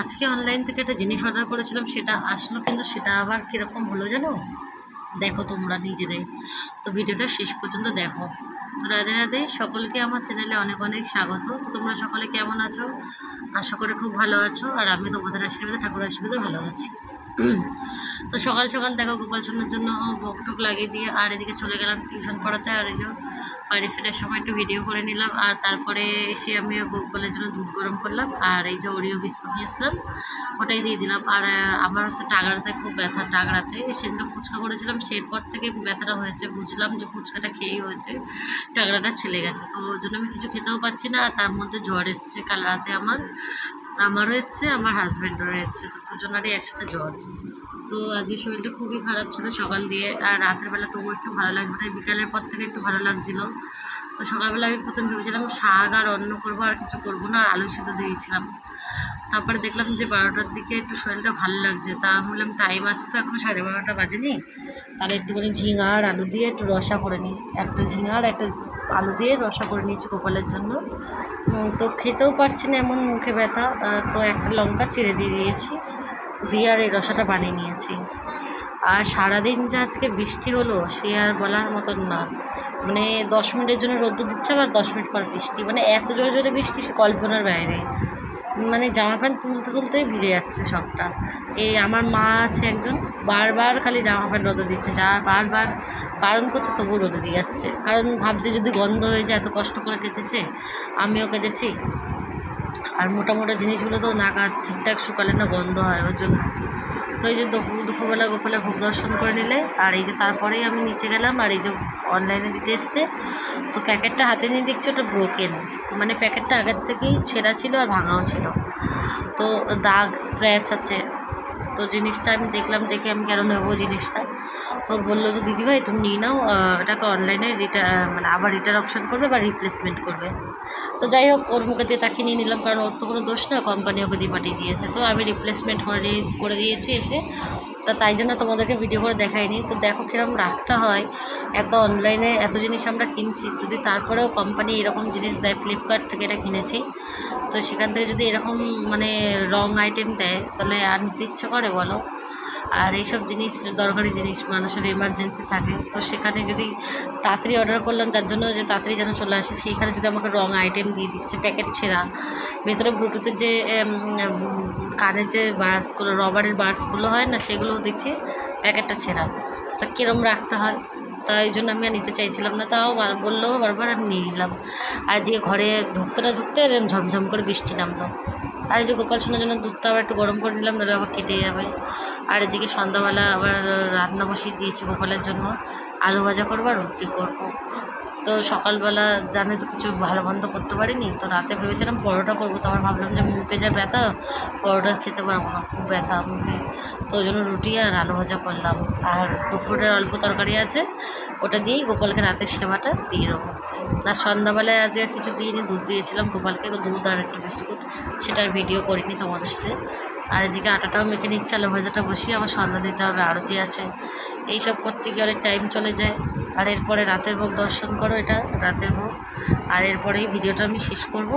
আজকে অনলাইন থেকে একটা জিনিস অর্ডার করেছিলাম, সেটা আসলো কিন্তু সেটা আবার কীরকম হলো জানো? দেখো তোমরা নিজেরাই। তো ভিডিওটা শেষ পর্যন্ত দেখো। তো রাধে রাধে, সকলকে আমার চ্যানেলে অনেক অনেক স্বাগত। তো তোমরা সকলে কেমন আছো? আশা করে খুব ভালো আছো। আর আমি তোমাদের আশীর্বাদে ঠাকুর আশীর্বাদে ভালো আছি। তো সকাল সকাল দেখো গোপাল সোনার জন্য ভোগ টোক লাগিয়ে দিয়ে আর এদিকে চলে গেলাম টিউশন পড়াতে, আর এই যে বাড়ি ফেরার সময় একটু ভিডিও করে নিলাম। আর তারপরে এসে আমি গোপালের জন্য দুধ গরম করলাম, আর এই যে ওরিও বিস্কুট নিয়েছিলাম ওটাই দিয়ে দিলাম। আর আমার হচ্ছে টাগড়াতে খুব ব্যথা টাগড়াতে সেদিনকে ফুচকা করেছিলাম, সেরপর থেকে ব্যথাটা হয়েছে। বুঝলাম যে ফুচকাটা খেয়েই হয়েছে টাগড়াটা ছেলে গেছে। তো ওই জন্য আমি কিছু খেতেও পাচ্ছি না, আর তার মধ্যে জ্বর এসছে কাল রাতে আমার। আমারও এসছে, আমার হাজব্যান্ডেরও এসছে, তো দুজনারই একসাথে জ্বর। তো আজকে শরীরটা খুবই খারাপ ছিল সকাল দিয়ে, আর রাতের বেলা তবুও একটু ভালো লাগবে না, বিকালের পর থেকে একটু ভালো লাগছিল। তো সকালবেলা আমি প্রথম ভেবেছিলাম শাক আর অন্য করব, আর কিছু করব না, আর আলু সিদ্ধ দিয়েছিলাম। তারপরে দেখলাম যে বারোটার দিকে একটু শরীরটা ভালো লাগছে। তা বললাম টাইম আছে তো এখনও সাড়ে বারোটা বাজেনি। তাহলে একটুখানি ঝিঙা আর আলু দিয়ে একটু রসা করে নিই। একটা ঝিঙা আর একটা আলু দিয়ে রসা করে নিয়েছি গোপালের জন্য। তো খেতেও পারছি না এমন মুখে ব্যথা। তো একটা লঙ্কা চিড়ে দিয়ে দিয়েছি। দিয়ে আর এই রসাটা বানিয়ে নিয়েছি। আর সারাদিন যে আজকে বৃষ্টি হলো, সে আর বলার মতন না। মানে দশ মিনিটের জন্য রোদ্দুর দিচ্ছে, আবার দশ মিনিট পর বৃষ্টি। মানে এত জোরে জোরে বৃষ্টি, সে কল্পনার বাইরে। মানে জামা প্যান্ট তুলতে তুলতেই ভিজে যাচ্ছে সবটা। এই আমার মা আছে একজন, বারবার খালি জামা প্যান্ট রোদে দিচ্ছে, যা বারবার বারণ করছে তবু রোদে দিয়ে আসছে। কারণ ভাবছে যদি গন্ধ হয়ে যায়, এত কষ্ট করে কেটেছে আমিও কেটেছি আর মোটা মোটা জিনিসগুলো তো নাগাদ ঠিকঠাক শুকালে না গন্ধ হয় ওই জন্য। তো এই যে দুপুর দুপুরবেলা গোপালে ভোগ দর্শন করে নিলে, আর এই যে তারপরেই আমি নিচে গেলাম, আর এই যে অনলাইনে দিতে এসছে। তো প্যাকেটটা হাতে নিয়ে দেখছি ওটা ব্রোকেন মানে প্যাকেটটা আগের থেকেই ছেঁড়া ছিল আর ভাঙাও ছিল। তো দাগ স্ক্র্যাচ আছে। তো জিনিসটা আমি দেখলাম, দেখে আমি কেন নেব জিনিসটা? তো বলল যে দিদিভাই তুমি নিয়ে নাও এটাকে অনলাইনে রিটার মানে আবার রিটার অপশান করবে বা রিপ্লেসমেন্ট করবে। তো যাই হোক, ওর মুখে দিয়ে তাকে নিয়ে নিলাম, কারণ ওর তো কোনো দোষ না কোম্পানি ওকে দিয়ে পাঠিয়ে দিয়েছে। তো আমি রিপ্লেসমেন্ট করে দিয়েছি এসে। তা তাই জন্য তোমাদেরকে ভিডিও করে দেখাইনি। তো দেখো কীরকম রাখটা হয়। এত অনলাইনে এত জিনিস আমরা কিনছি, যদি তারপরেও কোম্পানি এরকম জিনিস দেয় ফ্লিপকার্ট থেকে এটা কিনেছি, তো সেখান থেকে যদি এরকম মানে রং আইটেম দেয়, তাহলে আর নিতে ইচ্ছে করে বলো। আর এইসব জিনিস, দরকারি জিনিস মানুষের এমার্জেন্সি থাকে। তো সেখানে যদি তাড়াতাড়ি অর্ডার করলাম, যার জন্য যে তাড়াতাড়ি যেন চলে আসে, সেইখানে যদি আমাকে রং আইটেম দিয়ে দিচ্ছে প্যাকেট ছেঁড়া, ভেতরে ব্লুটুথের যে কানের যে বার্ডসগুলো রবারের বার্ডসগুলো হয় না সেগুলো দেখছি প্যাকেটটা ছেঁড়া। তা কীরম রাখতে হয়? তাই জন্য আমি আর নিতে চাইছিলাম না, তাও বললেও বারবার আমি নিয়ে নিলাম। আর দিয়ে ঘরে ঢুকতে না ঢুকতে এরম ঝমঝম করে বৃষ্টি নামলো। আর এই যে গোপাল সোনার জন্য দুধটা আবার একটু গরম করে নিলাম, নাহলে আবার কেটে যাবে। আর এদিকে সন্ধ্যাবেলা আবার রান্না বসিয়ে দিয়েছি গোপালের জন্য। আলু ভাজা করব আর রুটি করব। তো সকালবেলা জানে তো কিছু ভালো মন্দ করতে পারিনি। তো রাতে ভেবেছিলাম পরোটা করব। তো আমার ভাবলাম যে মুখে যা ব্যথা, পরোটা খেতে পারব না। খুব ব্যথা মুখে। তো ওই জন্য রুটি আর আলু ভাজা করলাম। আর দুপুরের অল্প তরকারি আছে। ওটা দিয়েই গোপালকে রাতের সেবাটা দিয়ে দেবো। আর সন্ধ্যাবেলায় আজকে কিছু দিইনি। দুধ দিয়েছিলাম গোপালকে। তো দুধ আর একটু বিস্কুট। সেটার ভিডিও করিনি তোমাদের সাথে। আর এদিকে আটাটাও মেখে নিচ্ছে, আলু ভাজাটা বসিয়ে আমার সন্ধ্যা দিতে হবে, আরতি আছে। এইসব করতে গিয়ে অনেক টাইম চলে যায়। আর এরপরে রাতের ভোগ দর্শন করো এটা, রাতের ভোগ। আর এরপরেই ভিডিওটা আমি শেষ করব।